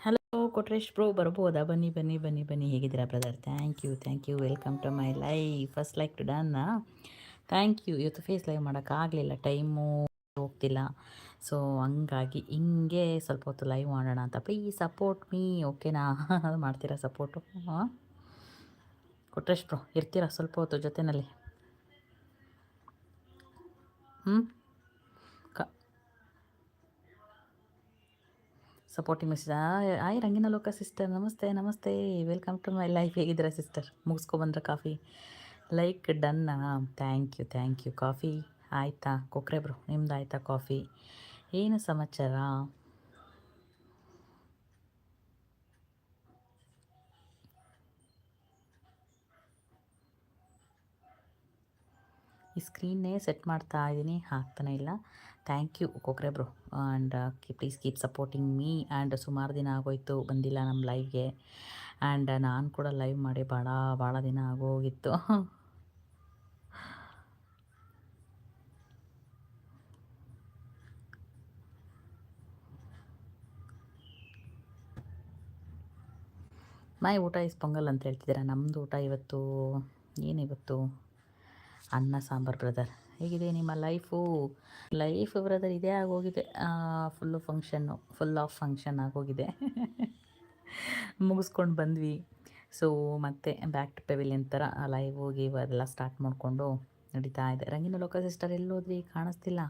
Hello Kotresh bro ಬರ್ಬೋದಾ? ಬನ್ನಿ ಬನ್ನಿ ಬನ್ನಿ ಬನ್ನಿ. ಹೇಗಿದ್ದೀರಾ brother thank you thank you welcome to my life first like to done thank you ಇವತ್ತು ಫೇಸ್ ಲೈವ್ ಮಾಡೋಕ್ಕಾಗಲಿಲ್ಲ ಟೈಮು ಹೋಗ್ತಿಲ್ಲ. ಸೊ ಹಂಗಾಗಿ ಹಿಂಗೆ ಸ್ವಲ್ಪ ಹೊತ್ತು ಲೈವ್ ಮಾಡೋಣ ಅಂತ. ಪ್ಲೀಸ್ ಸಪೋರ್ಟ್ ಮೀ ಓಕೆನಾ ಮಾಡ್ತೀರಾ ಸಪೋರ್ಟು ಹಾಂ? ಕೊಟ್ರೇಶ್ ಬ್ರೋ ಇರ್ತೀರಾ ಸ್ವಲ್ಪ ಹೊತ್ತು ಜೊತೆನಲ್ಲಿ? ಹ್ಞೂ ಸಪೋರ್ಟಿಂಗ್ ಮೆಸೇಜ್ ಆಯ್, ರಂಗಿನ ಲೋಕ ಸಿಸ್ಟರ್ ನಮಸ್ತೆ ನಮಸ್ತೆ ವೆಲ್ಕಮ್ ಟು ಮೈ ಲೈಫ್ ಹೇಗಿದ್ದೀರಾ sister ಮುಗಿಸ್ಕೊಬಂದ್ರೆ coffee like done thank you thank you coffee ಆಯಿತಾ? ಕೊಕ್ರೆ ಬ್ರೋ ನಿಮ್ದು ಆಯಿತಾ ಕಾಫಿ ಏನು ಸಮಾಚಾರ? ಈ ಸ್ಕ್ರೀನ್ನೇ ಸೆಟ್ ಮಾಡ್ತಾ ಇದ್ದೀನಿ. ಆಗ್ತಾನೆ ಇಲ್ಲ. Thank you Kokre bro. And please keep supporting me. And ಸುಮಾರು ದಿನ ಆಗೋಯ್ತು, ಬಂದಿಲ್ಲ ನಮ್ಮ ಲೈವ್ಗೆ. ಆ್ಯಂಡ್ ನಾನು ಕೂಡ ಲೈವ್ ಮಾಡಿ ಭಾಳ ಭಾಳ ದಿನ ಆಗೋಗಿತ್ತು. ಮೈ ಊಟ ಇಸ್ ಪೊಂಗಲ್ ಅಂತ ಹೇಳ್ತಿದ್ದೀರಾ? ನಮ್ಮದು ಊಟ ಇವತ್ತು ಏನಿವತ್ತು ಅನ್ನ ಸಾಂಬಾರು ಬ್ರದರ್ ಹೇಗಿದೆ ನಿಮ್ಮ ಲೈಫು ಲೈಫ್ ಬ್ರದರ್ ಇದೇ ಆಗೋಗಿದೆ. Full function full of function ಆಗೋಗಿದೆ. ಮುಗಿಸ್ಕೊಂಡು ಬಂದ್ವಿ. ಸೊ ಮತ್ತೆ ಬ್ಯಾಕ್ ಟು ಪೆವಿಲಿಯನ್ ಥರ ಲೈವ್ ಹೋಗಿ ಅದೆಲ್ಲ ಸ್ಟಾರ್ಟ್ ಮಾಡಿಕೊಂಡು ನಡೀತಾ ಇದೆ. ರಂಗಿನ ಲೋಕ ಸಿಸ್ಟರ್ ಎಲ್ಲೋದ್ರಿ? ಕಾಣಿಸ್ತಿಲ್ಲ.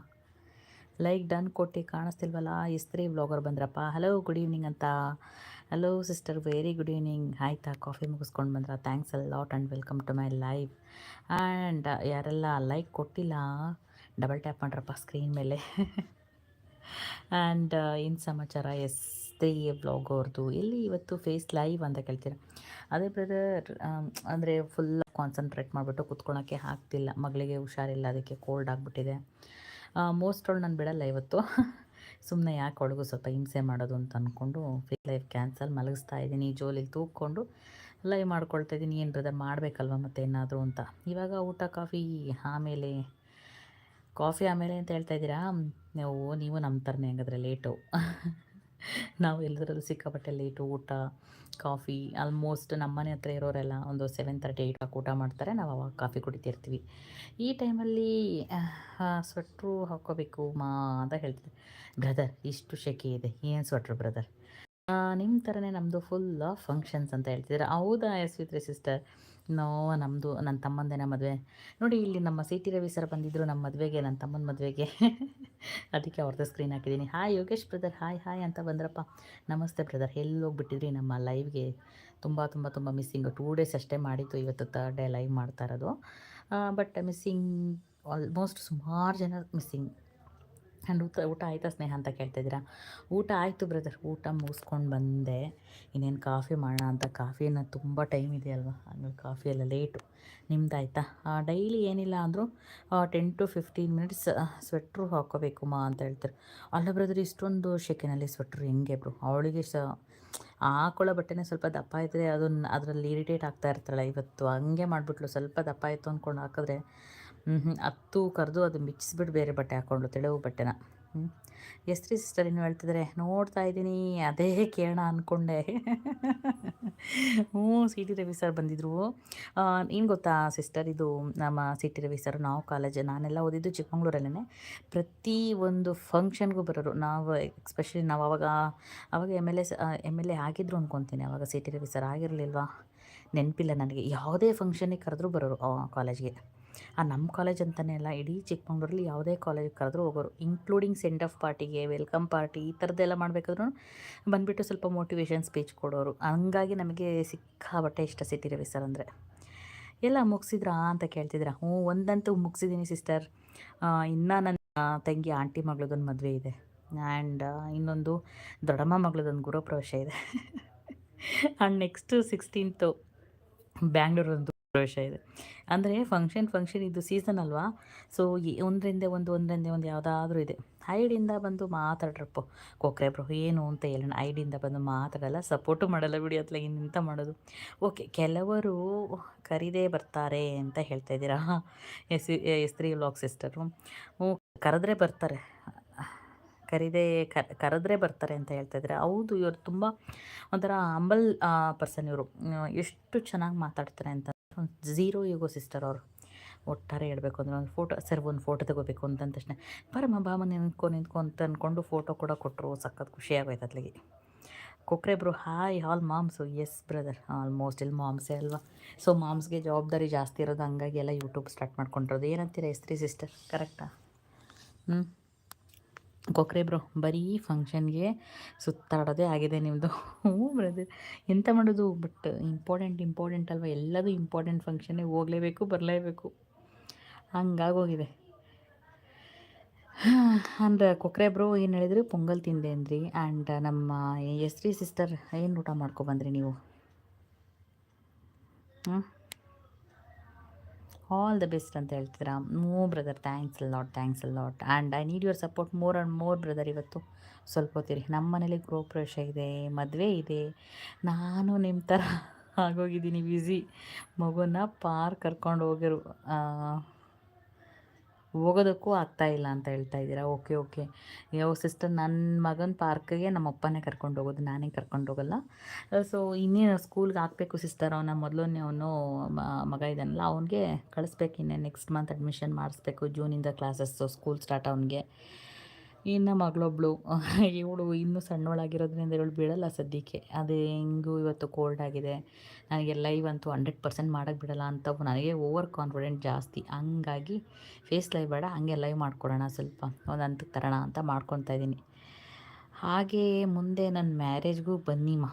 ಲೈಕ್ ಡನ್ ಕೊಟ್ಟು ಕಾಣಿಸ್ತಿಲ್ವಲ್ಲ? ಇಸ್ತ್ರಿ ಬ್ಲಾಗರ್ ಬಂದ್ರಪ್ಪ. ಹಲೋ ಗುಡ್ ಈವ್ನಿಂಗ್ ಅಂತ. Hello sister very good evening ಆಯ್ತಾ? ಕಾಫಿ ಮುಗಿಸ್ಕೊಂಡು ಬಂದ್ರ? Thanks a lot and welcome to my life and ಯಾರೆಲ್ಲ ಲೈಕ್ ಕೊಟ್ಟಿಲ್ಲ ಡಬಲ್ ಟ್ಯಾಪ್ ಮಾಡ್ರಪ್ಪ ಸ್ಕ್ರೀನ್ ಮೇಲೆ. ಆ್ಯಂಡ್ ಏನು ಸಮಾಚಾರ? ಎಸ್ ತ್ರೀ ಬ್ಲಾಗ್ ಅವ್ರದ್ದು ಎಲ್ಲಿ ಇವತ್ತು ಫೇಸ್ ಲೈವ್ ಅಂತ ಕೇಳ್ತೀರ? ಅದೇ ಬ್ರದರ್ ಅಂದರೆ ಫುಲ್ ಕಾನ್ಸಂಟ್ರೇಟ್ ಮಾಡಿಬಿಟ್ಟು ಕುತ್ಕೊಳಕ್ಕೆ ಆಗ್ತಿಲ್ಲ. ಮಗಳಿಗೆ ಹುಷಾರಿಲ್ಲ, ಅದಕ್ಕೆ ಕೋಲ್ಡ್ ಆಗಿಬಿಟ್ಟಿದೆ. ಮೋಸ್ಟ್ ಆಲ್ ನಾನು ಬಿಡಲ್ಲ ಇವತ್ತು. ಸುಮ್ಮನೆ ಯಾಕೆ ಒಳಗೂ ಸ್ವಲ್ಪ ಹಿಂಸೆ ಮಾಡೋದು ಅಂತ ಅಂದ್ಕೊಂಡು ಫ್ರೀ ಲೈಫ್ ಕ್ಯಾನ್ಸಲ್ ಮಲಗಿಸ್ತಾ ಇದ್ದೀನಿ. ಜೋಲಿಗೆ ತೂಕೊಂಡು ಲೈವ್ ಮಾಡ್ಕೊಳ್ತಾ ಇದ್ದೀನಿ. ಏನು ಬ್ರದರ್ ಮಾಡಬೇಕಲ್ವ ಮತ್ತೆ ಏನಾದರೂ ಅಂತ. ಇವಾಗ ಊಟ ಕಾಫಿ ಆಮೇಲೆ ಕಾಫಿ ಆಮೇಲೆ ಅಂತ ಹೇಳ್ತಾ ಇದ್ದೀರಾ? ನೀವು ನೀವು ನಮ್ಮ ಥರನೇ ಹಂಗಾದ್ರೆ ಲೇಟು ನಾವು ಎಲ್ಲದರಲ್ಲೂ ಸಿಕ್ಕಾಪಟ್ಟೆ ಲೇಟು ಊಟ ಕಾಫಿ ಆಲ್ಮೋಸ್ಟ್ ನಮ್ಮ ಮನೆ ಹತ್ರ ಇರೋರೆಲ್ಲ ಒಂದು ಸೆವೆನ್ ತರ್ಟಿ ಏಯ್ಟ್ ಊಟ ಮಾಡ್ತಾರೆ. ನಾವು ಅವಾಗ ಕಾಫಿ ಕುಡಿತಿರ್ತೀವಿ. ಈ ಟೈಮಲ್ಲಿ ಸ್ವೆಟ್ರು ಹಾಕ್ಕೋಬೇಕು ಮಾ ಅಂತ ಹೇಳ್ತಿದ್ದೆ ಬ್ರದರ್ ಇಷ್ಟು ಶೆಕೆ ಇದೆ. ಏನು ಸ್ವೆಟ್ರು ಬ್ರದರ್ ನಿಮ್ಮ ಥರನೇ ನಮ್ಮದು ಫುಲ್ ಫಂಕ್ಷನ್ಸ್ ಅಂತ ಹೇಳ್ತಿದ್ದಾರೆ ಹೌದಾ ಎಸ್ ಸಿಸ್ಟರ್ ನೋ ನಮ್ಮದು ನನ್ನ ತಮ್ಮಂದೇನ ಮದುವೆ. ನೋಡಿ, ಇಲ್ಲಿ ನಮ್ಮ ಸಿ ಟಿ ರವಿ ಸರ್ ಬಂದಿದ್ದರು ನಮ್ಮ ಮದುವೆಗೆ ನನ್ನ ತಮ್ಮನ ಮದುವೆಗೆ. ಅದಕ್ಕೆ ಅವ್ರದ್ದು ಸ್ಕ್ರೀನ್ ಹಾಕಿದ್ದೀನಿ hi Yogesh brother hi hi ಅಂತ ಬಂದ್ರಪ್ಪ. ನಮಸ್ತೆ ಬ್ರದರ್ ಎಲ್ಲಿ ಹೋಗ್ಬಿಟ್ಟಿದ್ರಿ? ನಮ್ಮ ಲೈವ್ಗೆ ತುಂಬ ತುಂಬ ತುಂಬ ಮಿಸ್ಸಿಂಗ್ ಟೂ ಡೇಸ್ ಅಷ್ಟೇ ಮಾಡಿತ್ತು ಇವತ್ತು ತರ್ಡ್ ಡೇ ಲೈವ್ ಮಾಡ್ತಾ ಇರೋದು. ಬಟ್ ಮಿಸ್ಸಿಂಗ್ ಆಲ್ಮೋಸ್ಟ್ ಸುಮಾರು ಜನ ಮಿಸ್ಸಿಂಗ್ ಆ್ಯಂಡ್ ಊಟ ಊಟ ಆಯಿತಾ ಸ್ನೇಹ ಅಂತ ಕೇಳ್ತಿದ್ದೀರಾ ಊಟ ಆಯಿತು ಬ್ರದರ್ ಊಟ ಮುಗಿಸ್ಕೊಂಡು ಬಂದೆ. ಇನ್ನೇನು ಕಾಫಿ ಮಾಡೋಣ ಅಂತ. ಕಾಫಿನ ತುಂಬ ಟೈಮ್ ಇದೆ ಅಲ್ವಾ? ಕಾಫಿಯೆಲ್ಲ ಕಾಫಿ ಎಲ್ಲ ಲೇಟು ಡೈಲಿ ಏನಿಲ್ಲ ಅಂದರೂ ten to fifteen minutes sweater ಹಾಕೋಬೇಕು ಮಾ ಅಂತ ಹೇಳ್ತಾರೆ. ಅಲ್ಲ ಬ್ರದರ್ ಇಷ್ಟೊಂದು ಶೆಕೆನಲ್ಲಿ ಸ್ವೆಟ್ರು ಹೆಂಗೆ ಬ್ರು ಅವಳಿಗೆ ಸ, ಹಾಕೊಳ್ಳೋ ಬಟ್ಟೆನೇ ಸ್ವಲ್ಪ ದಪ್ಪ ಇದ್ದರೆ ಅದನ್ನು, ಅದರಲ್ಲಿ ಇರಿಟೇಟ್ ಆಗ್ತಾ ಇರ್ತಾಳೆ ಇವತ್ತು? ಹಂಗೆ ಮಾಡಿಬಿಟ್ಲು. ಸ್ವಲ್ಪ ದಪ್ಪ ಆಯಿತು ಅಂದ್ಕೊಂಡು ಹಾಕಿದ್ರೆ ಹತ್ತು ಕರೆದು ಅದು ಮಿಚ್ಚಿಸ್ಬಿಟ್ಟು ಬೇರೆ ಬಟ್ಟೆ ಹಾಕ್ಕೊಂಡು ತೆಳವು ಬಟ್ಟೆನ. ಹ್ಞೂ ಎಸ್ತ್ರಿ ಸಿಸ್ಟರ್ ಏನು ಹೇಳ್ತಿದ್ದಾರೆ ನೋಡ್ತಾ ಇದ್ದೀನಿ, ಅದೇ ಕೇಳೋಣ ಅಂದ್ಕೊಂಡೆ ಹ್ಞೂ, ಸಿ ಟಿ ರವಿ ಸರ್ ಬಂದಿದ್ರು. ಏನು ಗೊತ್ತಾ ಸಿಸ್ಟರ್, ಇದು ನಮ್ಮ ಸಿ ಟಿ ರವಿ ಸರ್, ನಾವು ಕಾಲೇಜ್, ನಾನೆಲ್ಲ ಓದಿದ್ದು ಚಿಕ್ಕಮಂಗ್ಳೂರಲ್ಲೇ ಪ್ರತಿ ಒಂದು ಫಂಕ್ಷನ್ಗೂ ಬರೋರು, ನಾವು ಎಕ್ಸ್ಪೆಷಲಿ ನಾವು ಅವಾಗ ಅವಾಗ M L A M L A ಆಗಿದ್ರು ಅಂದ್ಕೊತೀನಿ ಅವಾಗ ಸಿ ಟಿ ರವಿ ಸರ್ ಆಗಿರಲಿಲ್ವಾ? ನೆನಪಿಲ್ಲ ನನಗೆ, ಯಾವುದೇ ಫಂಕ್ಷನಿಗೆ ಕರೆದ್ರೂ ಬರೋರು ಕಾಲೇಜ್ಗೆ. ಆ ನಮ್ಮ ಕಾಲೇಜ್ ಅಂತಲೇ ಅಲ್ಲ, ಇಡೀ ಚಿಕ್ಕಮಂಗ್ಳೂರಲ್ಲಿ ಯಾವುದೇ ಕಾಲೇಜ್ ಕರೆದ್ರೂ ಹೋಗೋರು ಇನ್ಕ್ಲೂಡಿಂಗ್ ಸೆಂಡ್ ಆಫ್ ಪಾರ್ಟಿಗೆ ವೆಲ್ಕಮ್ ಪಾರ್ಟಿ ಈ ಥರದ್ದೆಲ್ಲ ಮಾಡಬೇಕಾದ್ರೂ ಬಂದುಬಿಟ್ಟು ಸ್ವಲ್ಪ ಮೋಟಿವೇಶನ್ ಸ್ಪೀಚ್ ಕೊಡೋರು. ಹಂಗಾಗಿ ನಮಗೆ ಸಿಕ್ಕಾಬಟ್ಟೆ ಇಷ್ಟ ಸಿಟಿ ರವಿ ಸರ್ ಅಂದರೆ. ಎಲ್ಲ ಮುಗಿಸಿದ್ರಾ ಅಂತ ಕೇಳ್ತಿದ್ರ ಹ್ಞೂ, ಒಂದಂತೂ ಮುಗಿಸಿದ್ದೀನಿ ಸಿಸ್ಟರ್ ಇನ್ನೂ ನನ್ನ ತಂಗಿ ಆಂಟಿ ಮಗಳದೊಂದು ಮದುವೆ ಇದೆ. ಆ್ಯಂಡ್ ಇನ್ನೊಂದು ದೊಡ್ಡಮ್ಮ ಮಗಳದೊಂದು ಗೃಹಪ್ರವೇಶ ಇದೆ. ಆ್ಯಂಡ್ ನೆಕ್ಸ್ಟು ಸಿಕ್ಸ್ಟೀನ್ತು ಬ್ಯಾಂಗ್ಳೂರೊಂದು ಪ್ರವೇಶ ಇದೆ. ಅಂದರೆ ಫಂಕ್ಷನ್ ಫಂಕ್ಷನ್ ಇದು ಸೀಸನ್ ಅಲ್ವಾ? ಸೊ ಒಂದರಿಂದ ಒಂದು ಒಂದರಿಂದ ಒಂದು ಯಾವುದಾದ್ರೂ ಇದೆ. ಐಡಿಯಿಂದ ಬಂದು ಮಾತಾಡ್ರಪ್ಪ ಕೊಕ್ರೆ ಬ್ರೋ ಏನು ಅಂತ ಹೇಳೋಣ. ಐಡಿಯಿಂದ ಬಂದು ಮಾತಾಡಲ್ಲ ಸಪೋರ್ಟು ಮಾಡಲ್ಲ ಬಿಡಿ ಅಥವಾ ಇನ್ನೆಂತ ಮಾಡೋದು. ಓಕೆ ಕೆಲವರು ಕರೀದೇ ಬರ್ತಾರೆ ಅಂತ ಹೇಳ್ತಾ ಇದ್ದೀರಾ? Yes S three blog sister ಕರೆದ್ರೆ ಬರ್ತಾರೆ. ಕರಿದೇ ಕರೆದ್ರೆ ಬರ್ತಾರೆ ಅಂತ ಹೇಳ್ತಾ ಇದ್ದಾರೆ? ಹೌದು, ಇವರು ತುಂಬ ಒಂಥರ ಅಂಬಲ್ ಪರ್ಸನ್ ಇವರು. ಎಷ್ಟು ಚೆನ್ನಾಗಿ ಮಾತಾಡ್ತಾರೆ ಅಂತ. ಝೀರೋ ಈಗೋ ಸಿಸ್ಟರ್ ಅವರು. ಒಟ್ಟಾರೆ ಹೇಳಬೇಕು ಅಂದರೆ ಒಂದು ಫೋಟೋ ಸರ್ ಒಂದು ಫೋಟೋ ತಗೋಬೇಕು ಅಂತಂದ ತಕ್ಷಣ, ಬರಮ್ಮ ಬಾಮ ನಿಂತ್ಕೊ ನಿಂತ್ಕೊ ಅಂತ ಅಂದ್ಕೊಂಡು ಫೋಟೋ ಕೂಡ ಕೊಟ್ಟರು ಸಖತ್ ಖುಷಿ ಆಗೋಯ್ತು ಅತ್ಲಿಗೆ Kokre bro hi all moms yes brother almost ಇಲ್ಲಿ ಮಾಮ್ಸೇ ಅಲ್ವಾ? ಸೊ ಮಾಮ್ಸ್ಗೆ ಜವಾಬ್ದಾರಿ ಜಾಸ್ತಿ ಇರೋದು, ಹಂಗಾಗಿ ಎಲ್ಲ ಯೂಟ್ಯೂಬ್ ಸ್ಟಾರ್ಟ್ ಮಾಡ್ಕೊಂಡಿರೋದು. ಏನಂತೀರ ಎಸ್ತ್ರಿ ಸಿಸ್ಟರ್ ಕರೆಕ್ಟಾ ಹ್ಞೂ ಕೊಕ್ರೆ ಬ್ರೋ, ಬರೀ ಫಂಕ್ಷನ್ಗೆ ಸುತ್ತಾಡೋದೇ ಆಗಿದೆ ನಿಮ್ಮದು ಹ್ಞೂ ಬ್ರದರ್ ಎಂತ ಮಾಡೋದು? ಬಟ್ ಇಂಪಾರ್ಟೆಂಟ್ ಇಂಪಾರ್ಟೆಂಟ್ ಅಲ್ವಾ? ಎಲ್ಲದೂ ಇಂಪಾರ್ಟೆಂಟ್ ಫಂಕ್ಷನ್ಗೆ ಹೋಗಲೇಬೇಕು, ಬರಲೇಬೇಕು. ಹಂಗಾಗೋಗಿದೆ. ಅಂದರೆ ಕೊಕ್ರೆ ಬ್ರೋ, ಏನು ಹೇಳಿದ್ರಿ? ಪೊಂಗಲ್ ತಿಂದೆ ಅಂದ್ರಿ. ಆ್ಯಂಡ್ ನಮ್ಮ ಎಸ್ ರೀ ಸಿಸ್ಟರ್ ಏನು ಊಟ ಮಾಡ್ಕೊಬಂದ್ರಿ ನೀವು? ಹ್ಞೂ ಆಲ್ ದ ಬೆಸ್ಟ್ ಅಂತ ಹೇಳ್ತೀರಾ? ಮೋ brother thanks lot thanks lot and I need your support more and more brother ಇವತ್ತು. ಸ್ವಲ್ಪ ಹೊತ್ತಿರಿ. ನಮ್ಮ ಮನೇಲಿ ಗೃಹಪ್ರವೇಶ ಇದೆ, ಮದುವೆ ಇದೆ. ನಾನು ನಿಮ್ಮ ಥರ ಆಗೋಗಿದ್ದೀನಿ ಬ್ಯುಸಿ ಮಗುನ ಪಾರ್ಕ್ ಕರ್ಕೊಂಡು ಹೋಗಿರು. ಹೋಗೋದಕ್ಕೂ ಆಗ್ತಾ ಇಲ್ಲ ಅಂತ ಹೇಳ್ತಾ ಇದ್ದೀರಾ? Okay okay. ಯಾವ ಸಿಸ್ಟರ್ ನನ್ನ ಮಗನ ಪಾರ್ಕ್ಗೆ ನಮ್ಮ ಅಪ್ಪನೇ ಕರ್ಕೊಂಡು ಹೋಗೋದು, ನಾನೇ ಕರ್ಕೊಂಡು ಹೋಗಲ್ಲ. ಸೊ ಇನ್ನೇನು ಸ್ಕೂಲ್ಗೆ ಹಾಕಬೇಕು ಸಿಸ್ಟರ್ ಅವನ? ಮೊದಲನೇ ಅವನು ಮಗ ಇದ್ದಾನಲ್ಲ ಅವನಿಗೆ ಕಳಿಸ್ಬೇಕು ಇನ್ನೇ. ನೆಕ್ಸ್ಟ್ ಮಂತ್ ಅಡ್ಮಿಷನ್ ಮಾಡಿಸ್ಬೇಕು ಜೂನಿಂದ ಕ್ಲಾಸಸ್ಸು ಸ್ಕೂಲ್ ಸ್ಟಾರ್ಟ್ ಅವನಿಗೆ. ಇನ್ನು ಮಗಳೊಬ್ಳು. ಇವಳು ಇನ್ನೂ ಸಣ್ಣವಳಾಗಿರೋದ್ರಿಂದ ಇವಳು ಬಿಡಲ್ಲ ಸದ್ಯಕ್ಕೆ. ಅದು ಹೆಂಗೂ ಇವತ್ತು ಕೋಲ್ಡ್ ಆಗಿದೆ. ನನಗೆ ಲೈವ್ ಅಂತೂ ಹಂಡ್ರೆಡ್ ಪರ್ಸೆಂಟ್ ಮಾಡೋಕ್ಕೆ ಬಿಡಲ್ಲ ಅಂತ ನನಗೆ ಓವರ್ ಕಾನ್ಫಿಡೆಂಟ್ ಜಾಸ್ತಿ. ಹಂಗಾಗಿ ಫೇಸ್ ಲೈವ್ ಬೇಡ, ಹಂಗೆ ಲೈವ್ ಮಾಡ್ಕೊಡೋಣ ಸ್ವಲ್ಪ. ಒಂದು ಹಂತಕ್ಕೆ ತರೋಣ ಅಂತ ಮಾಡ್ಕೊತಾ ಇದ್ದೀನಿ. ಹಾಗೆ ಮುಂದೆ ನನ್ನ ಮ್ಯಾರೇಜ್ಗೂ ಬನ್ನಿಮ್ಮ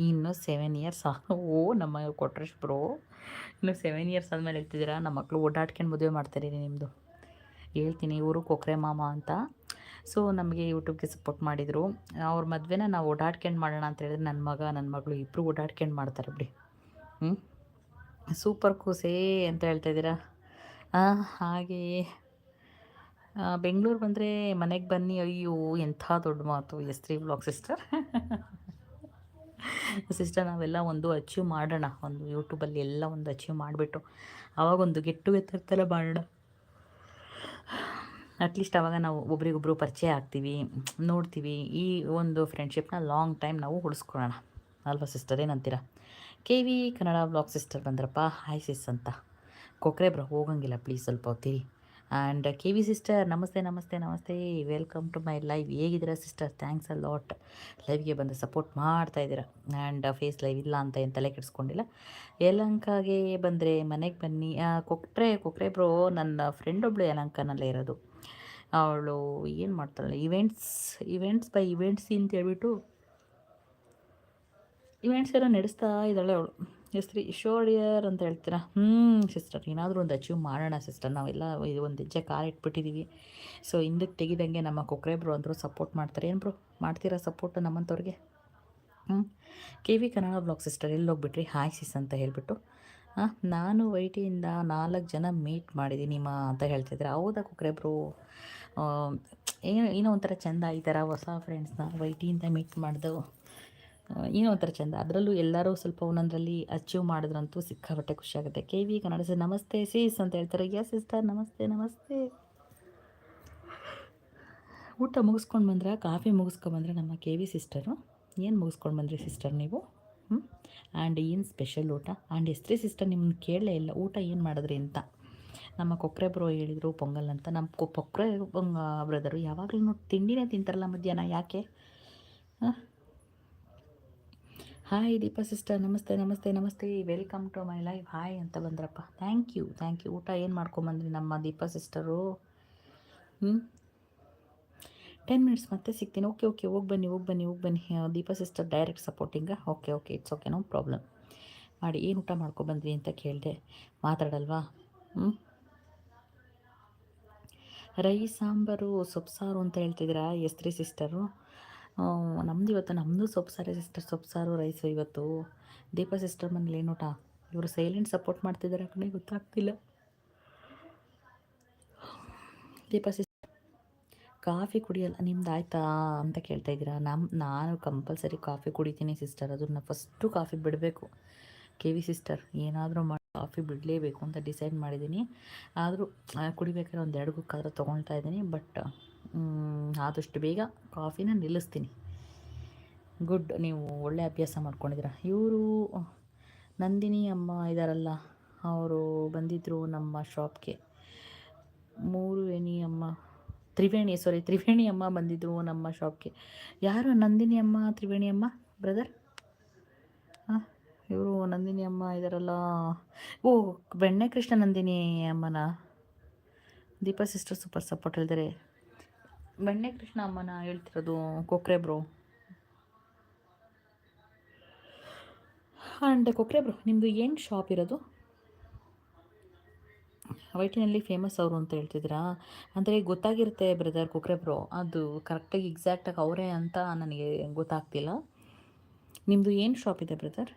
ಇನ್ನು ಸೆವೆನ್ ಇಯರ್ಸ್ ಓ, ನಮ್ಮ ಕೊಟ್ರೇಶ್ ಬ್ರೋ ಇನ್ನು ಸೆವೆನ್ ಇಯರ್ಸ್ ಆದಮೇಲೆ ಹೇಳ್ತಿದ್ದೀರಾ? ನಮ್ಮ ಮಕ್ಕಳು ಓಡಾಡ್ಕೊಂಡು ಮದುವೆ ಮಾಡ್ತಾರೆ ನಿಮ್ಮದು ಹೇಳ್ತೀನಿ ಇವರು ಕೊಕ್ರೆ ಮಾಮ ಅಂತ. ಸೊ ನಮಗೆ ಯೂಟ್ಯೂಬ್ಗೆ ಸಪೋರ್ಟ್ ಮಾಡಿದರು. ಅವ್ರ ಮದುವೆನ ನಾವು ಓಡಾಡ್ಕೊಂಡು ಮಾಡೋಣ ಅಂತ ಹೇಳಿದ್ರೆ ನನ್ನ ಮಗ ನನ್ನ ಮಗಳು ಇಬ್ಬರು ಓಡಾಡ್ಕೊಂಡು ಮಾಡ್ತಾರೆ ಬಿಡಿ. ಹ್ಞೂ ಸೂಪರ್ ಕೂಸೇ ಅಂತ ಹೇಳ್ತಾ ಇದ್ದೀರಾ? ಹಾಗೆಯೇ ಬೆಂಗಳೂರು ಬಂದರೆ ಮನೆಗೆ ಬನ್ನಿ. ಅಯ್ಯೋ, ಎಂಥ ದೊಡ್ಡ ಮಾತು. S three blog sister. Sister, ನಾವೆಲ್ಲ ಒಂದು ಅಚೀವ್ ಮಾಡೋಣ. ಒಂದು ಯೂಟ್ಯೂಬಲ್ಲಿ ಎಲ್ಲ ಒಂದು ಅಚೀವ್ ಮಾಡಿಬಿಟ್ಟು. ಅವಾಗೊಂದು ಗೆಟ್ ಟುಗೆದರ್ ಥರ ಮಾಡೋಣ. ಅಟ್ಲೀಸ್ಟ್ ಅವಾಗ ನಾವು ಒಬ್ರಿಗೊಬ್ರು ಪರಿಚಯ ಆಗ್ತೀವಿ, ನೋಡ್ತೀವಿ. ಈ ಒಂದು ಫ್ರೆಂಡ್ಶಿಪ್ನ ಲಾಂಗ್ ಟೈಮ್ ನಾವು ಉಳಿಸ್ಕೊಳ್ಳೋಣ. ಅಲ್ವಾ sister ಏನಂತೀರ? K V Kannada blog sister ಬಂದ್ರಪ್ಪ. Hi sis ಅಂತ. ಕೊಕ್ರೆ ಬ್ರೋ ಹೋಗಂಗಿಲ್ಲ ಪ್ಲೀಸ್ ಸ್ವಲ್ಪ ಹೊತ್ತೀರಿ. ಆ್ಯಂಡ್ ಕೆ ವಿ ಸಿಸ್ಟರ್ ನಮಸ್ತೆ ನಮಸ್ತೆ ನಮಸ್ತೆ. ವೆಲ್ಕಮ್ ಟು ಮೈ ಲೈವ್ ಹೇಗಿದ್ದೀರಾ ಸಿಸ್ಟರ್ ಥ್ಯಾಂಕ್ಸ್ ಅ ಲಾಟ್ ಲೈವ್ಗೆ ಬಂದು ಸಪೋರ್ಟ್ ಮಾಡ್ತಾ ಇದ್ದೀರಾ? ಆ್ಯಂಡ್ ಫೇಸ್ ಲೈವ್ ಇಲ್ಲ ಅಂತ ಏನು ತಲೆ ಕೆಡಿಸ್ಕೊಂಡಿಲ್ಲ? ಯಲಂಕಾಗೆ ಬಂದರೆ ಮನೆಗೆ ಬನ್ನಿ. ಕೊಕ್ಟ್ರೆ ಕೊಕ್ರೆ ಬ್ರೋ ನನ್ನ ಫ್ರೆಂಡ್ ಒಬ್ಳು ಯಲಂಕನಲ್ಲೇ ಇರೋದು. ಅವಳು ಏನು ಮಾಡ್ತಾಳೆ? ಇವೆಂಟ್ಸ್ ಇವೆಂಟ್ಸ್ ಬೈ ಇವೆಂಟ್ಸ್ ಅಂತ ಹೇಳ್ಬಿಟ್ಟು ಇವೆಂಟ್ಸ್ ಎಲ್ಲ ನಡೆಸ್ತಾ ಇದ್ದಾಳೆ ಅವಳು. ಹೆಸ್ರಿ ಶೋಳಿಯರ್ ಅಂತ ಹೇಳ್ತೀರಾ? ಹ್ಞೂ ಸಿಸ್ಟರ್ ಏನಾದರೂ ಒಂದು ಅಚೀವ್ ಮಾಡೋಣ ಸಿಸ್ಟರ್ ನಾವೆಲ್ಲ ಇದು ಒಂದು ಹೆಜ್ಜೆ ಕಾರ್ ಇಟ್ಬಿಟ್ಟಿದ್ದೀವಿ ಸೊ ಹಿಂದಕ್ಕೆ ತೆಗಿದಂಗೆ ನಮ್ಮ ಕೊಕ್ರೆಬ್ರು ಅಂದರು ಸಪೋರ್ಟ್ ಮಾಡ್ತಾರೆ. ಏನು ಬ್ರೋ ಮಾಡ್ತೀರಾ ಸಪೋರ್ಟ್ ನಮ್ಮಂಥವ್ರಿಗೆ? ಹ್ಞೂ K V Kannada blog sister ಎಲ್ಲಿ ಹೋಗ್ಬಿಟ್ರಿ? ಹಾಯ್ ಸಿಸ್ ಅಂತ ಹೇಳಿಬಿಟ್ಟು. ಹಾಂ ನಾನು ವೈಟಿಯಿಂದ ನಾಲ್ಕು ಜನ ಮೀಟ್ ಮಾಡಿದ್ದೀನಿ ನಿಮ್ಮ ಅಂತ ಹೇಳ್ತಿದ್ರೆ ಹೌದಾ ಕೊಕ್ರೆಬ್ರು? ಏನೋ ಏನೋ ಒಂಥರ ಚೆಂದ ಈ ಥರ ಹೊಸ ಫ್ರೆಂಡ್ಸ್ನ ವೈಟಿಯಿಂದ ಮೀಟ್ ಮಾಡಿದೆವು ಏನೋ ಒಂಥರ ಚೆಂದ. ಅದರಲ್ಲೂ ಎಲ್ಲರೂ ಸ್ವಲ್ಪ ಒಂದೊಂದರಲ್ಲಿ ಅಚೀವ್ ಮಾಡಿದ್ರಂತೂ ಸಿಕ್ಕಾಪಟ್ಟೆ ಖುಷಿಯಾಗುತ್ತೆ ಕೆ ವಿ ಕನ್ನಡ ಸರ್, ನಮಸ್ತೆ, ಸೀಸ್ ಅಂತ ಹೇಳ್ತಾರೆ. ಯಾ ಸಿಸ್ಟರ್, ನಮಸ್ತೆ ನಮಸ್ತೆ. ಊಟ ಮುಗಿಸ್ಕೊಂಡು ಬಂದ್ರೆ? ಕಾಫಿ ಮುಗಿಸ್ಕೊಂಡ್ಬಂದ್ರೆ ನಮ್ಮ ಕೆ ವಿ ಸಿಸ್ಟರು? ಏನು ಮುಗಿಸ್ಕೊಂಡು ಬಂದ್ರಿ ಸಿಸ್ಟರ್ ನೀವು? ಹ್ಞೂ ಆ್ಯಂಡ್ ಏನು ಸ್ಪೆಷಲ್ ಊಟ? ಆ್ಯಂಡ್ ಎಸ್ತ್ರಿ ಸಿಸ್ಟರ್ ನಿಮ್ಮನ್ನ ಕೇಳಲೇ ಇಲ್ಲ. ಊಟ ಏನು ಮಾಡಿದ್ರಿ ಅಂತ. ನಮ್ಮ ಕೊಕ್ರೆ ಬ್ರೋ ಹೇಳಿದರು ಪೊಂಗಲ್ ಅಂತ. ನಮ್ಮ ಕೊಕ್ರೆ ಬ್ರದರು ಯಾವಾಗಲೂ ತಿಂಡಿನೇ ತಿಂತಾರಲ್ಲ ಮಧ್ಯಾಹ್ನ, ಯಾಕೆ? ಹಾಂ? ಹಾಯ್ ದೀಪಾ ಸಿಸ್ಟರ್ ನಮಸ್ತೆ ನಮಸ್ತೆ ನಮಸ್ತೆ. Welcome to my life hi ಅಂತ ಬಂದ್ರಪ್ಪ. ಥ್ಯಾಂಕ್ ಯು ಥ್ಯಾಂಕ್ ಯು ಊಟ ಏನು ಮಾಡ್ಕೊಂಬಂದ್ರಿ ನಮ್ಮ ದೀಪಾ ಸಿಸ್ಟರು ಹ್ಞೂ ಟೆನ್ ಮಿನಿಟ್ಸ್ ಮತ್ತೆ ಸಿಗ್ತೀನಿ. ಓಕೆ ಓಕೆ ಹೋಗಿ ಬನ್ನಿ ಹೋಗಿ ಬನ್ನಿ ಹೋಗಿ ಬನ್ನಿ. Deepa sister direct supporting okay okay it's okay no problem ಮಾಡಿ ಏನು ಊಟ ಮಾಡ್ಕೊಬಂದ್ರಿ ಅಂತ ಕೇಳಿದೆ. ಮಾತಾಡಲ್ವಾ? ಹ್ಞೂ ರೈಸ್ ಸಾಂಬಾರು, ಸೊಪ್ಪು, ಸಾರು ಅಂತ ಹೇಳ್ತಿದ್ದೀರಾ? ಎಸ್ತ್ರಿ ಸಿಸ್ಟರು ನಮ್ದು ಇವತ್ತು ನಮ್ಮದು ಸೊಪ್ಪು ಸಾರೇ ಸಿಸ್ಟರ್ ಸೊಪ್ಪು ಸಾರು ರೈಸು ಇವತ್ತು. ದೀಪ ಸಿಸ್ಟರ್ ಮನೇಲಿ ಏನೂಟ ಇವರು ಸೈಲೆಂಟ್ ಸಪೋರ್ಟ್ ಮಾಡ್ತಿದ್ದಾರೆ ಕಣೆ, ಗೊತ್ತಾಗ್ತಿಲ್ಲ. ದೀಪ ಸಿಸ್ಟರ್ ಕಾಫಿ ಕುಡಿಯಲ್ಲ, ನಿಮ್ದು ಆಯ್ತಾ ಅಂತ ಕೇಳ್ತಾ ಇದ್ದೀರಾ? ನಮ್ಮ ನಾನು ಕಂಪಲ್ಸರಿ ಕಾಫಿ ಕುಡಿತೀನಿ ಸಿಸ್ಟರ್ ಅದನ್ನು ಫಸ್ಟು ಕಾಫಿ ಬಿಡಬೇಕು. ಕೆ ವಿ ಸಿಸ್ಟರ್ ಏನಾದರೂ ಮಾಡಿ, ಕಾಫಿ ಬಿಡಲೇಬೇಕು ಅಂತ ಡಿಸೈಡ್ ಮಾಡಿದ್ದೀನಿ. ಆದರೂ ಕುಡಿಬೇಕಾದ್ರೆ ಒಂದು ಎರಡು ಗುಕ್ಕಾದ್ರೆ ತೊಗೊಳ್ತಾ ಇದ್ದೀನಿ ಬಟ್ ಆದಷ್ಟು ಬೇಗ ಕಾಫಿನ ನಿಲ್ಲಿಸ್ತೀನಿ. ಗುಡ್, ನೀವು ಒಳ್ಳೆ ಅಭ್ಯಾಸ ಮಾಡ್ಕೊಂಡಿದ್ದೀರ? ಇವರು, ನಂದಿನಿ ಅಮ್ಮ ಇದ್ದಾರಲ್ಲ ಅವರು ಬಂದಿದ್ದರು ನಮ್ಮ ಶಾಪ್ಗೆ. ಮೂರು ವೇಣಿ ಅಮ್ಮ, ತ್ರಿವೇಣಿ ಸಾರಿ ತ್ರಿವೇಣಿ ಅಮ್ಮ ಬಂದಿದ್ದರು ನಮ್ಮ ಶಾಪ್ಗೆ. ಯಾರು? ನಂದಿನಿ ಅಮ್ಮ, ತ್ರಿವೇಣಿ ಅಮ್ಮ ಬ್ರದರ್ ಹಾಂ ಇವರು ನಂದಿನಿ ಅಮ್ಮ ಇದ್ದಾರಲ್ಲ ಓ ಬೆಣ್ಣೆ ಕೃಷ್ಣ ನಂದಿನಿ ಅಮ್ಮನ? ದೀಪಾ ಸಿಸ್ಟರ್ ಸೂಪರ್ ಸಪೋರ್ಟ್ ಹೇಳಿದ್ದಾರೆ ಬೆಣ್ಣೆ ಕೃಷ್ಣ ಅಮ್ಮನ ಹೇಳ್ತಿರೋದು Kokre bro and Kokre bro ನಿಮ್ಮದು ಏನು ಶಾಪ್ ಇರೋದು? ವೈಟಿನಲ್ಲಿ ಫೇಮಸ್ ಅವರು ಅಂತ ಹೇಳ್ತಿದ್ದೀರಾ? ಅಂದರೆ ಗೊತ್ತಾಗಿರುತ್ತೆ ಬ್ರದರ್ ಕೊಕ್ರೆ ಬ್ರೋ ಅದು ಕರೆಕ್ಟಾಗಿ ಎಕ್ಸಾಕ್ಟಾಗಿ ಅವರೇ ಅಂತ ನನಗೆ ಗೊತ್ತಾಗ್ತಿಲ್ಲ. ನಿಮ್ಮದು ಏನು ಶಾಪ್ ಇದೆ ಬ್ರದರ್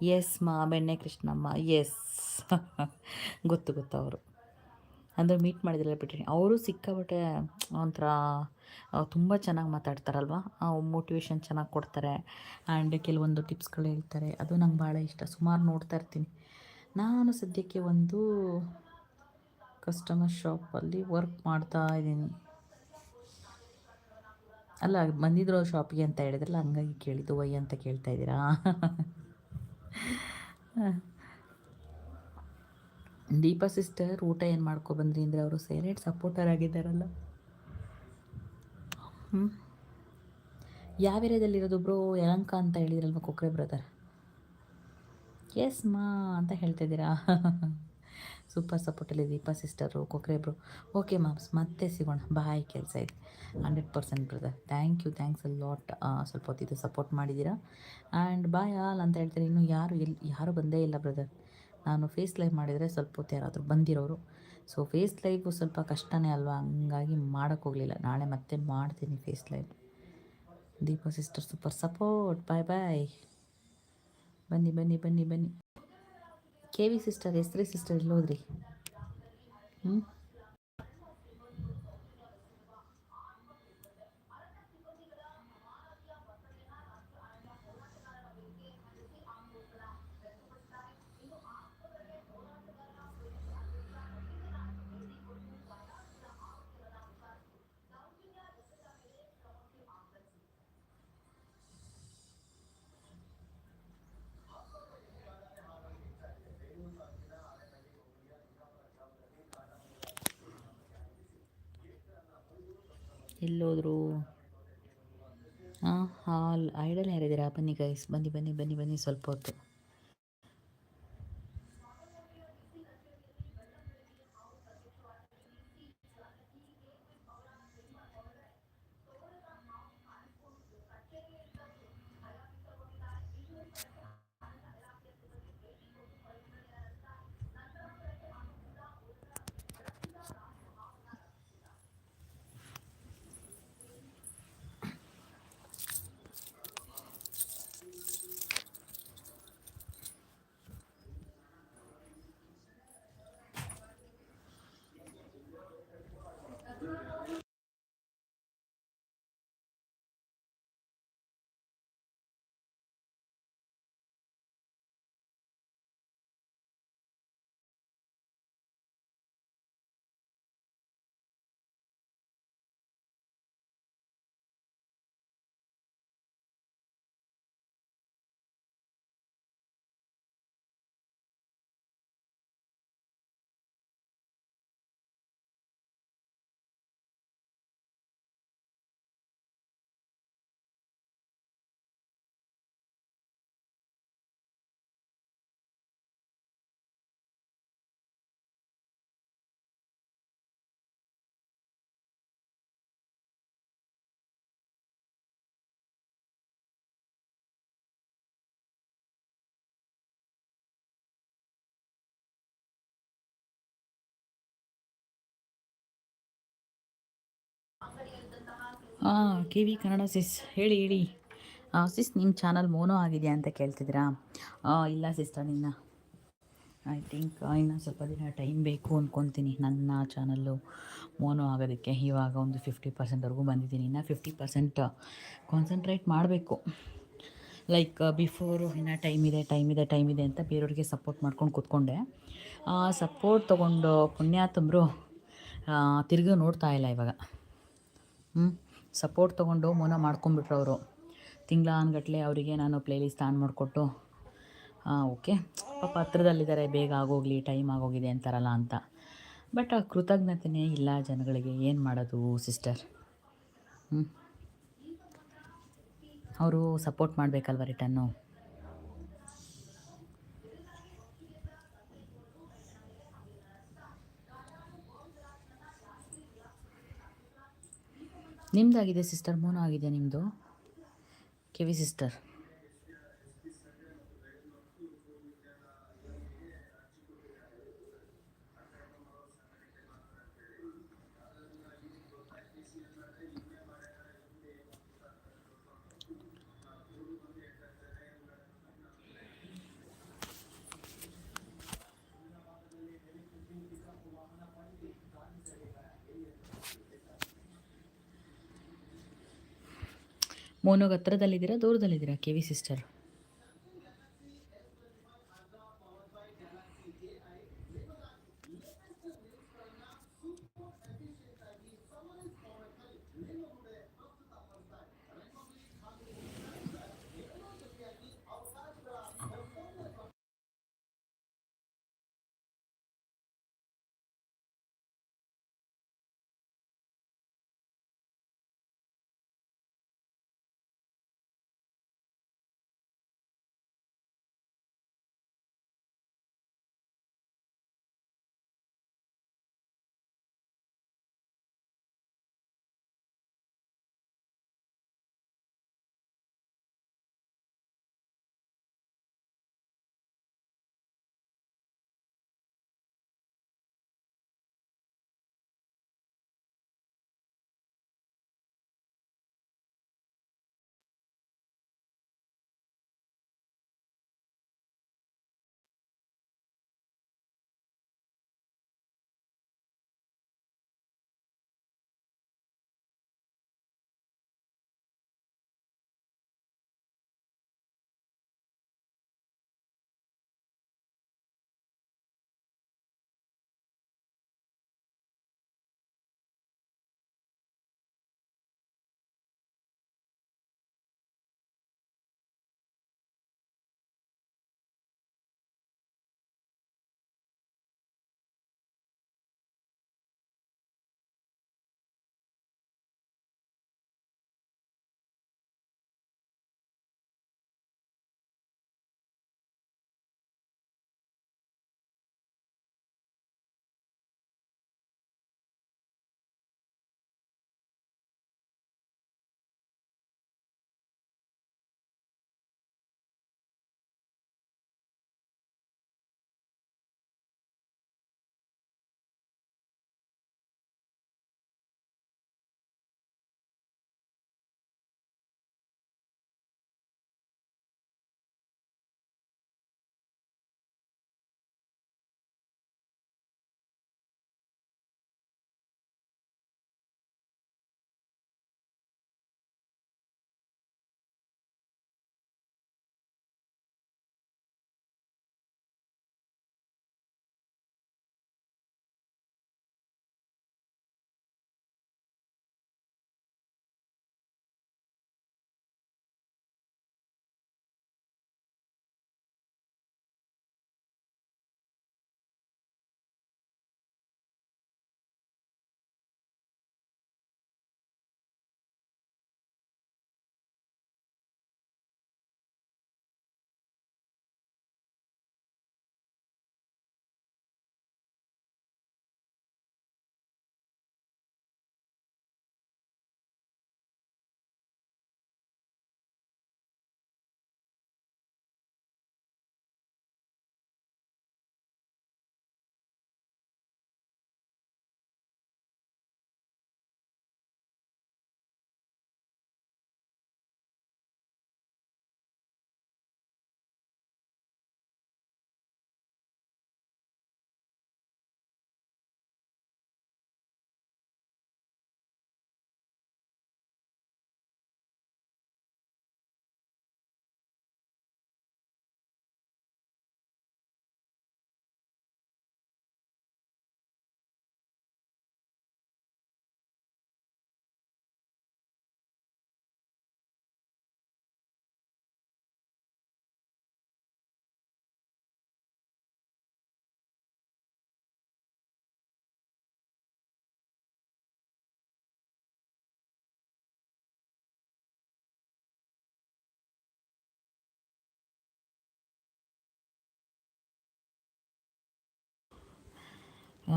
ಎಸ್ ಮಾ, ಬೆಣ್ಣೆ ಕೃಷ್ಣಮ್ಮ ಎಸ್ ಗೊತ್ತು ಗೊತ್ತು ಅವರು. ಅಂದರೆ ಮೀಟ್ ಮಾಡಿದ್ರಲ್ಲ ಬಿಟ್ರಿ ಅವರು ಸಿಕ್ಕಾಬಟ್ಟೆ ಒಂಥರ ತುಂಬ ಚೆನ್ನಾಗಿ ಮಾತಾಡ್ತಾರಲ್ವಾ? ಮೋಟಿವೇಶನ್ ಚೆನ್ನಾಗಿ ಕೊಡ್ತಾರೆ. ಆ್ಯಂಡ್ ಕೆಲವೊಂದು ಟಿಪ್ಸ್ಗಳು ಹೇಳ್ತಾರೆ. ಅದು ನಂಗೆ ಭಾಳ ಇಷ್ಟ. ಸುಮಾರು ನೋಡ್ತಾ ಇರ್ತೀನಿ. ನಾನು ಸದ್ಯಕ್ಕೆ ಒಂದು ಕಸ್ಟಮರ್ ಶಾಪಲ್ಲಿ ವರ್ಕ್ ಮಾಡ್ತಾ ಇದ್ದೀನಿ. ಅಲ್ಲ, ಬಂದಿದ್ರು ಶಾಪಿಗೆ ಅಂತ ಹೇಳಿದ್ರಲ್ಲ, ಹಂಗಾಗಿ ಕೇಳಿದ್ದು, ವೈ ಅಂತ ಕೇಳ್ತಾ ಇದ್ದೀರಾ? ದೀಪಾ ಸಿಸ್ಟರ್ ಊಟ ಏನು ಮಾಡ್ಕೊಬಂದ್ರಿ ಅಂದರೆ ಅವರು ಸೈಲೆಂಟ್ ಸಪೋರ್ಟರ್ ಆಗಿದ್ದಾರಲ್ಲ. ಹ್ಞೂ ಯಾವ ಏರಿಯಾದಲ್ಲಿರೋದು ಬ್ರೋ ಯಲಂಕ ಅಂತ ಹೇಳಿದ್ರಲ್ವ ಕೊಕ್ರೆ ಬ್ರದರ್ ಎಸ್ ಮಾ ಅಂತ ಹೇಳ್ತಿದ್ದೀರಾ super ಸಪೋರ್ಟಲ್ಲಿ Deepa sister Kokre bro okay moms, ಮತ್ತೆ ಸಿಗೋಣ. ಬಾಯ್ ಕೆಲಸ ಇದೆ. Hundred percent brother thank you thanks a lot ಸ್ವಲ್ಪ ಹೊತ್ತಿದ್ದು ಸಪೋರ್ಟ್ ಮಾಡಿದ್ದೀರಾ? ಆ್ಯಂಡ್ ಬಾಯ್ ಆಲ್ ಅಂತ ಹೇಳ್ತಾರೆ? ಇನ್ನೂ ಯಾರು ಎಲ್ಲಿ ಯಾರೂ ಬಂದೇ ಇಲ್ಲ ಬ್ರದರ್ ನಾನು ಫೇಸ್ ಲೈವ್ ಮಾಡಿದರೆ ಸ್ವಲ್ಪ ಹೊತ್ತು ಯಾರಾದರೂ ಬಂದಿರೋರು. ಸೊ ಫೇಸ್ ಲೈವು ಸ್ವಲ್ಪ ಕಷ್ಟನೇ ಅಲ್ವಾ? ಹಂಗಾಗಿ ಮಾಡೋಕ್ಕೋಗಲಿಲ್ಲ ನಾಳೆ ಮತ್ತೆ ಮಾಡ್ತೀನಿ face live Deepa sister super support bye bye ಬನ್ನಿ ಬನ್ನಿ ಬನ್ನಿ ಬನ್ನಿ. ಕೆ ವಿ ಸಿಸ್ಟರ್ ಹೆಸ್ರಿ ಸಿಸ್ಟರ್ ಎಲ್ಲೋದ್ರಿ. ಹ್ಞೂ ಎಲ್ಲೋದ್ರು? ಹಾಂ ಹಾಲ್ ಐಡಲ್ ಯಾರಿದ್ದೀರಾ? ಬನ್ನಿ ಗೈಸ್ ಬನ್ನಿ ಬನ್ನಿ ಬನ್ನಿ ಬನ್ನಿ ಸ್ವಲ್ಪ ಹೊತ್ತು. ಹಾಂ ಕೆ ವಿ ಕನ್ನಡ ಸಿಸ್, ಹೇಳಿ ಹೇಳಿ. ಸಿಸ್ ನಿಮ್ಮ ಚಾನಲ್ ಮೋನೋ ಆಗಿದೆಯಾ ಅಂತ ಕೇಳ್ತಿದ್ದೀರಾ? ಇಲ್ಲ ಸಿಸ್ಟರ್ ನಿನ್ನ ಐ ಥಿಂಕ್ ಇನ್ನೂ ಸ್ವಲ್ಪ ದಿನ ಟೈಮ್ ಬೇಕು ಅಂದ್ಕೊತೀನಿ ನನ್ನ ಚಾನಲ್ಲು ಮೋನೋ ಆಗೋದಕ್ಕೆ. ಇವಾಗ ಒಂದು ಫಿಫ್ಟಿ ಪರ್ಸೆಂಟ್ವರೆಗೂ ಬಂದಿದ್ದೀನಿ. ಇನ್ನು ಫಿಫ್ಟಿ ಪರ್ಸೆಂಟ್ ಕಾನ್ಸಂಟ್ರೇಟ್ ಮಾಡಬೇಕು. ಲೈಕ್ ಬಿಫೋರು ಇನ್ನು ಟೈಮ್ ಇದೆ ಟೈಮ್ ಇದೆ ಟೈಮ್ ಇದೆ ಅಂತ ಬೇರೆಯವ್ರಿಗೆ ಸಪೋರ್ಟ್ ಮಾಡ್ಕೊಂಡು ಕೂತ್ಕೊಂಡೆ. ಸಪೋರ್ಟ್ ತೊಗೊಂಡು ಪುಣ್ಯಾತಂಬರು ತಿರ್ಗಿ ನೋಡ್ತಾ ಇಲ್ಲ ಇವಾಗ. ಹ್ಞೂ ಸಪೋರ್ಟ್ ತೊಗೊಂಡು ಮೌನ ಮಾಡ್ಕೊಂಬಿಟ್ರು ಅವರು ತಿಂಗ್ಳಾನ್ಗಟ್ಲೆ ಅವರಿಗೆ ನಾನು ಪ್ಲೇಲಿಸ್ಟ್ ಆನ್ ಮಾಡಿಕೊಟ್ಟು ಹಾಂ ಓಕೆ. ಪಾಪ ಹತ್ರದಲ್ಲಿದ್ದಾರೆ, ಬೇಗ ಆಗೋಗಲಿ, ಟೈಮ್ ಆಗೋಗಿದೆ ಅಂತಾರಲ್ಲ ಅಂತ. ಬಟ್ ಆ ಕೃತಜ್ಞತೆಯೇ ಇಲ್ಲ ಜನಗಳಿಗೆ. ಏನು ಮಾಡೋದು ಸಿಸ್ಟರ್? ಹ್ಞೂ ಅವರು ಸಪೋರ್ಟ್ ಮಾಡಬೇಕಲ್ವ ರಿಟನ್ನು? ನಿಮ್ಮದಾಗಿದೆ ಸಿಸ್ಟರ್ ಮೋನ ಆಗಿದೆ ನಿಮ್ಮದು ಕೆ ವಿ ಸಿಸ್ಟರ್ ಮೋನೋಗ ಹತ್ರದಲ್ಲಿದ್ದೀರಾ ದೂರದಲ್ಲಿದ್ದೀರಾ ಕೆ ವಿ ಸಿಸ್ಟರ್?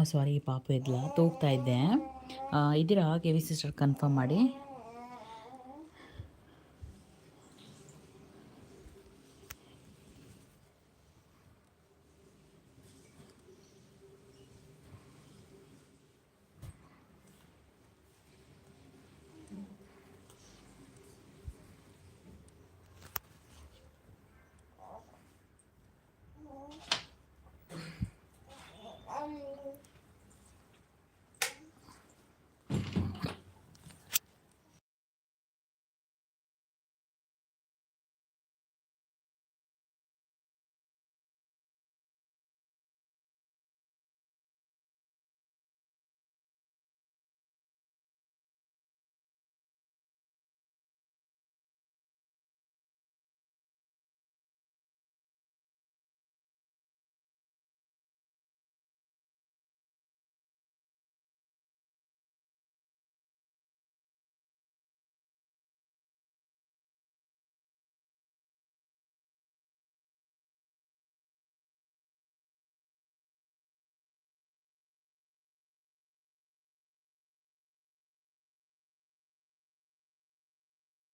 ಸಾರಿ ಪಾಪು ಇದ್ಲ ತೂಗ್ತಾ ಇದ್ದೆ. ಇದ್ದೀರಾ? ಕೆ ವಿ ಸಿಸ್ಟರ್ ಕನ್ಫರ್ಮ್ ಮಾಡಿ.